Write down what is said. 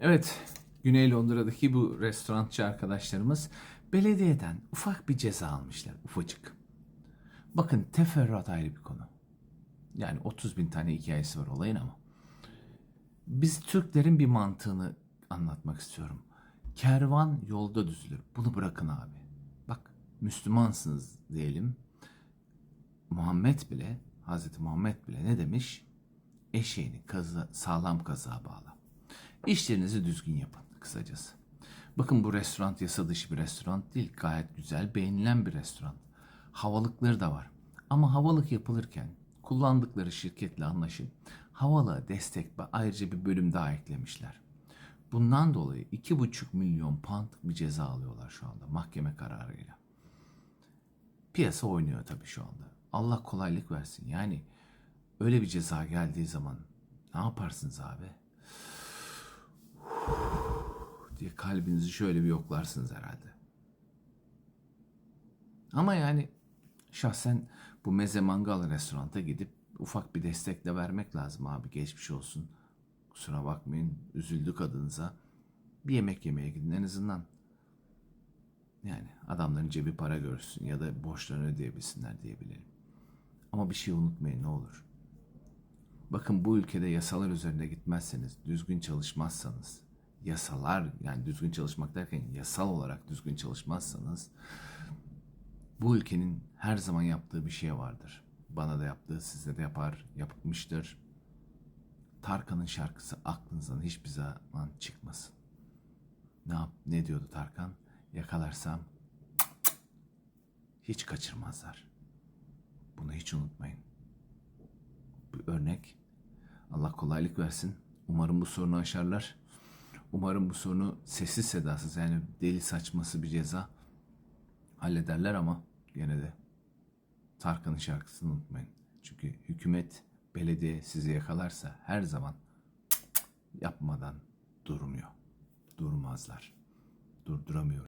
Evet, Güney Londra'daki bu restorançı arkadaşlarımız belediyeden ufak bir ceza almışlar, ufacık. Bakın teferruat ayrı bir konu. Yani 30 bin tane hikayesi var olayın ama. Biz Türklerin bir mantığını anlatmak istiyorum. Kervan yolda düzülür. Bunu bırakın abi. Bak Müslümansınız diyelim. Muhammed bile, Hazreti Muhammed bile ne demiş? Eşeğini kaza, sağlam kazığa bağla. İşlerinizi düzgün yapın kısacası. Bakın bu restoran yasa dışı bir restoran değil. Gayet güzel, beğenilen bir restoran. Havalıkları da var. Ama havalık yapılırken kullandıkları şirketle anlaşıp havalığa destek ve ayrıca bir bölüm daha eklemişler. Bundan dolayı 2,5 milyon pound bir ceza alıyorlar şu anda mahkeme kararıyla. Piyasa oynuyor tabii şu anda. Allah kolaylık versin. Yani öyle bir ceza geldiği zaman ne yaparsınız abi? Kalbinizi şöyle bir yoklarsınız herhalde. Ama yani şahsen bu meze mangal restoranta gidip ufak bir destekle vermek lazım abi geçmiş olsun. Kusura bakmayın üzüldük adınıza. Bir yemek yemeye gidin en azından. Yani adamların cebi para görsün ya da borçlarını ödeyebilsinler diyebilelim. Ama bir şey unutmayın ne olur. Bakın bu ülkede yasalar üzerinde gitmezseniz, düzgün çalışmazsanız, yasalar yani düzgün çalışmak derken yasal olarak düzgün çalışmazsanız bu ülkenin her zaman yaptığı bir şey vardır. Bana da yaptığı, size de yapar, yapmıştır. Tarkan'ın şarkısı aklınızdan hiçbir zaman çıkmasın. Ne yap, ne diyordu Tarkan? Yakalarsam hiç kaçırmazlar. Bunu hiç unutmayın. Bu örnek. Allah kolaylık versin. Umarım bu sorunu aşarlar. Umarım bu sorunu sessiz sedasız yani deli saçması bir ceza hallederler ama gene de Tarkan'ın şarkısını unutmayın. Çünkü hükümet, belediye sizi yakalarsa her zaman yapmadan durmuyor. Durmazlar. Durduramıyor.